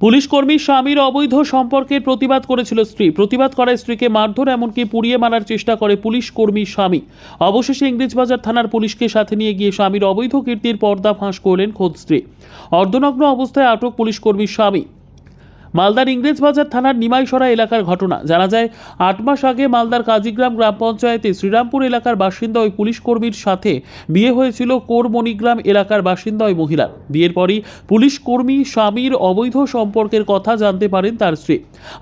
Police কর্মীর স্বামীর অবৈধ সম্পর্কের প্রতিবাদ করেছিল স্ত্রী। প্রতিবাদ করায় স্ত্রীকে মারধর, এমনকি পুড়িয়ে মারার চেষ্টা করে পুলিশ কর্মীর স্বামী। অবশেষে ইংরেজবাজার থানার পুলিশকে সাথে নিয়ে গিয়ে স্বামীর অবৈধ কীর্তির পর্দা ফাঁস করলেন খোদ স্ত্রী। অর্ধনগ্ন অবস্থায় আটক পুলিশ কর্মীর স্বামী। মালদার ইংরেজবাজার থানার নিমাইসরা এলাকার ঘটনা। জানা যায়, আট মাস আগে মালদার কাজীগ্রাম গ্রাম পঞ্চায়েতে শ্রীরামপুর এলাকার বাসিন্দা ওই পুলিশ কর্মীর সাথে বিয়ে হয়েছিল কোরমণিগ্রাম এলাকার বাসিন্দা ওই মহিলা বিয়ের পরই পুলিশ কর্মী স্বামীর অবৈধ সম্পর্কের কথা জানতে পারেন তার স্ত্রী।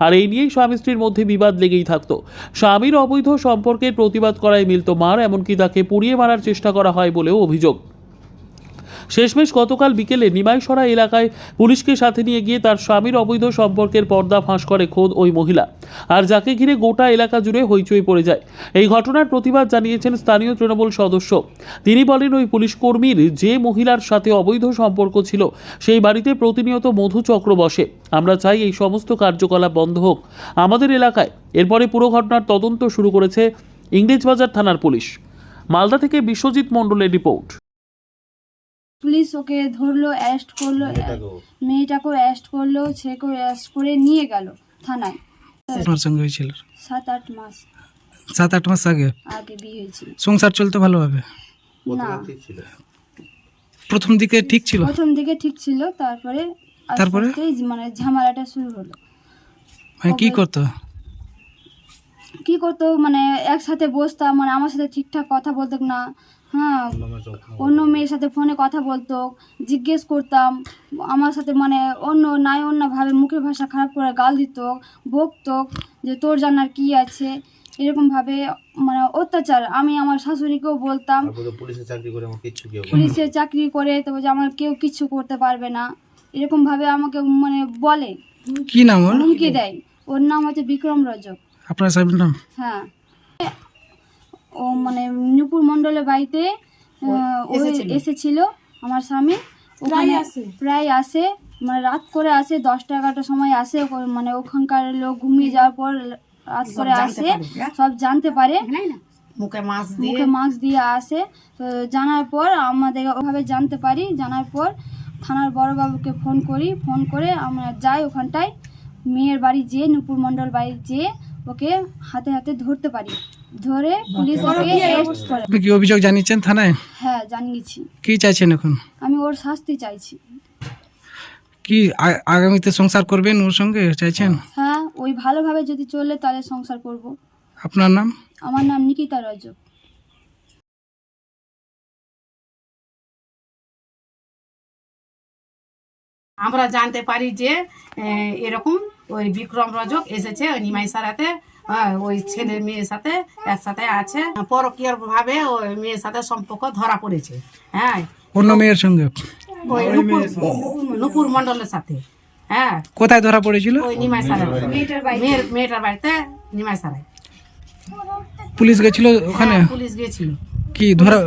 আর এই নিয়েই স্বামী স্ত্রীর মধ্যে বিবাদ লেগেই থাকতো। স্বামীর অবৈধ সম্পর্কের প্রতিবাদ করায় মিলত মার, এমনকি তাকে পুড়িয়ে মারার চেষ্টা করা হয় বলেও অভিযোগ। শেষমেশ গতকাল বিকেলে নিমাইসরা এলাকায় পুলিশকে সাথে নিয়ে গিয়ে তার স্বামীর অবৈধ সম্পর্কের পর্দা ফাঁস করে খোদ ওই মহিলা। আর যাকে ঘিরে গোটা এলাকা জুড়ে হইচই পড়ে যায়। এই ঘটনার প্রতিবাদ জানিয়েছেন স্থানীয় তৃণমূল সদস্য। তিনি বলেন, ওই পুলিশ কর্মীর যে মহিলার সাথে অবৈধ সম্পর্ক ছিল, সেই বাড়িতে প্রতিনিয়ত মধুচক্র বসে। আমরা চাই এই সমস্ত কার্যকলাপ বন্ধ হোক। আমাদের এলাকায় এরপরে পুরো ঘটনার তদন্ত শুরু করেছে ইংরেজবাজার থানার পুলিশ। মালদা থেকে বিশ্বজিৎ মণ্ডলের রিপোর্ট। পুলিশ ওকে ধরলো অ্যারেস্ট করল মেয়েটাকেও? অ্যারেস্ট করল ছেলেকেও অ্যারেস্ট করে নিয়ে গেল থানায়। তোমার সঙ্গে হয়েছিল? সাত আট মাস। সাত আট মাস আগে? আগে বিয়ে হয়েছিল। সংসার চলতো ভালোভাবে? না। প্রথম দিকে ঠিক ছিল? প্রথম দিকে ঠিক ছিল তারপরে তারপরে? মানে ঝামেলাটা শুরু হলো। মানে কি করতো? কি করতো? মানে একসাথে বসতাম মানে আমার সাথে ঠিকঠাক কথা বলতো না। হ্যাঁ অন্য মেয়ের সাথে ফোনে কথা বলতো জিজ্ঞেস করতাম আমার সাথে মানে অন্য নাই অন্যভাবে মুখের ভাষা খারাপ করে গাল দিত বকতো যে তোর জানার কি আছে? এরকমভাবে মানে অত্যাচার। আমি আমার শাশুড়িকেও বলতাম তারপরে তো পুলিশে চাকরি করে আমার কিচ্ছু কেউ পুলিশে চাকরি করে তবে যে আমার কেউ কিছু করতে পারবে না। এরকমভাবে আমাকে মানে বলে কি নাম হুমকি দেয়। ওর নাম হচ্ছে বিক্রম রজক। আপনার সাহেবের নাম? হ্যাঁ। ও মানে নুপুর মণ্ডলের বাড়িতে ও এসেছিল। আমার স্বামী। ওখানে প্রায় আসে মানে রাত করে আসে দশটা এগারোটার সময় আসে ও- মানে ওখানকার লোক ঘুমিয়ে যাওয়ার পর রাত করে আসে সব জানতে পারে। মুখে মাছ দিয়ে। মুখে মাস্ক দিয়ে আসে। তো জানার পর আমাদের ওভাবে জানতে পারি জানার পর থানার বড়বাবুকে ফোন করি ফোন করে আমরা যাই ওখানটায়। মেয়ের বাড়ি যেয়ে নুপুর মণ্ডল বাড়ি যেয়ে ওকে হাতে হাতে ধরতে পারি। ধরে পুলিশ arrest করে। আপনি কি অভিযোগ জানিয়েছেন থানায়? হ্যাঁ জানিয়েছি। কি চাইছেন এখন? আমি ওর শাস্তি চাইছি। কি আ- আগামীতে সংসার করবেন ওর সঙ্গে চাইছেন? হ্যাঁ ওই ভালোভাবে যদি চলে তাহলে সংসার করব। আপনার নাম? আমার নাম নিকিতা রজক আমরা জানতে পারি যে আহ, এরকম ওই বিক্রম রজক এসেছে ওই নিমাই সারাতে। আহ, ওই ছেলে মেয়ের সাথে একসাথে আছে। পরকীয় ভাবে ওই মেয়ের সাথে সম্পর্ক ধরা পড়েছে। হ্যাঁ অন্য মেয়ের সঙ্গে? ওই নুপুর মন্ডলের সাথে। হ্যাঁ। কোথায় ধরা পড়েছিল? ওই নিমাই সারাই। মেয়ের মেয়েটার বাড়িতে নিমাই সারায় পুলিশ গেছিল ওখানে? পুলিশ গিয়েছিল কি ধরা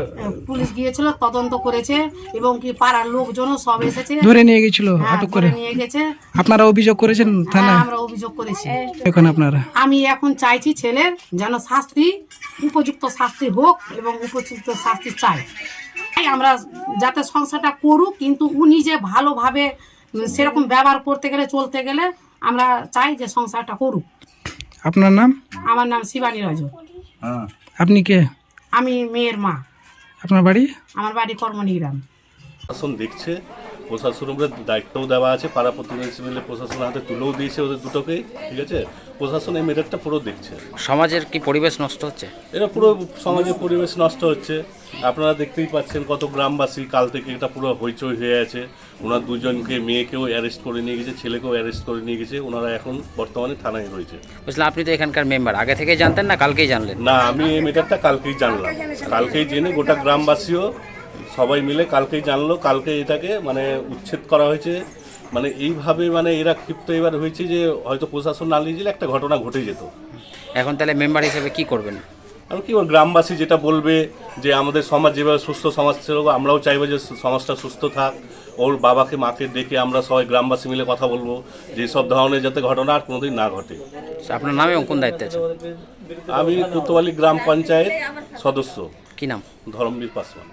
পুলিশ গিয়েছিল তদন্ত করেছে এবং কি পাড়ার লোকজনও সব এসেছে। ধরে নিয়ে গেছিল হ্যাঁ, আটক করে। নিয়ে গেছে। আপনারা অভিযোগ করেছেন হ্যাঁ থানায়? আমরা অভিযোগ করেছি। এখন আপনারা? আমি এখন চাইছি ছেলের যেন শাস্তি উপযুক্ত শাস্তি হোক এবং উপযুক্ত শাস্তি চাই। তাই আমরা যাতে সংসারটা করুক কিন্তু উনি যে ভালোভাবে সেরকম ব্যবহার করতে গেলে চলতে গেলে আমরা চাই যে সংসারটা করুক। আপনার নাম? আমার নাম শিবানী রাজ। আপনি কে? আমি মেয়ের মা। আপনার বাড়ি? আমার বাড়ি কর্মনিগ্রাম। আসুন দেখছে। প্রশাসনের দায়িত্বও দেওয়া আছে পাড়া প্রতিবেশী মিলে প্রশাসনের হাতে তুলেও দিয়েছে ওদের দুটোকেই ঠিক আছে? প্রশাসন এই মেয়েটা পুরো দেখছে। সমাজের কি পরিবেশ নষ্ট হচ্ছে? এটা পুরো সমাজের পরিবেশ নষ্ট হচ্ছে। আপনারা দেখতেই পাচ্ছেন কত গ্রামবাসী কাল থেকে এটা পুরো হইচই হয়ে আছে। ওনার দুজনকে মেয়েকেও অ্যারেস্ট করে নিয়ে গেছে ছেলেকেও অ্যারেস্ট করে নিয়ে গেছে ওনারা এখন বর্তমানে থানায় রয়েছে। বুঝলাম আপনি তো এখানকার মেম্বার আগে থেকেই জানতেন না কালকেই জানলেন? না আমি এই মেটারটা কালকেই জানলাম। কালকেই জেনে গোটা গ্রামবাসীও সবাই মিলে কালকেই জানলো কালকে এটাকে মানে উচ্ছেদ করা হয়েছে। মানে এইভাবে মানে এরা ক্ষিপ্ত এবার হয়েছে যে হয়তো প্রশাসন না নিয়ে একটা ঘটনা ঘটে যেত। এখন তাহলে মেম্বার হিসেবে কি করবেন? আমি কি গ্রামবাসী যেটা বলবে যে আমাদের সমাজ যেভাবে সুস্থ সমাজ ছিল আমরাও চাইব যে সমাজটা সুস্থ থাক। ওর বাবাকে মাকে ডেকে আমরা সবাই গ্রামবাসী মিলে কথা বলব যে সব ধরনের যাতে ঘটনা আর কোনোদিন না ঘটে। আপনার নামে কোন দায়িত্বে আছে আমি কোতোয়ালি গ্রাম পঞ্চায়েত সদস্য। কি নাম? ধরমবীর পাসওয়ান।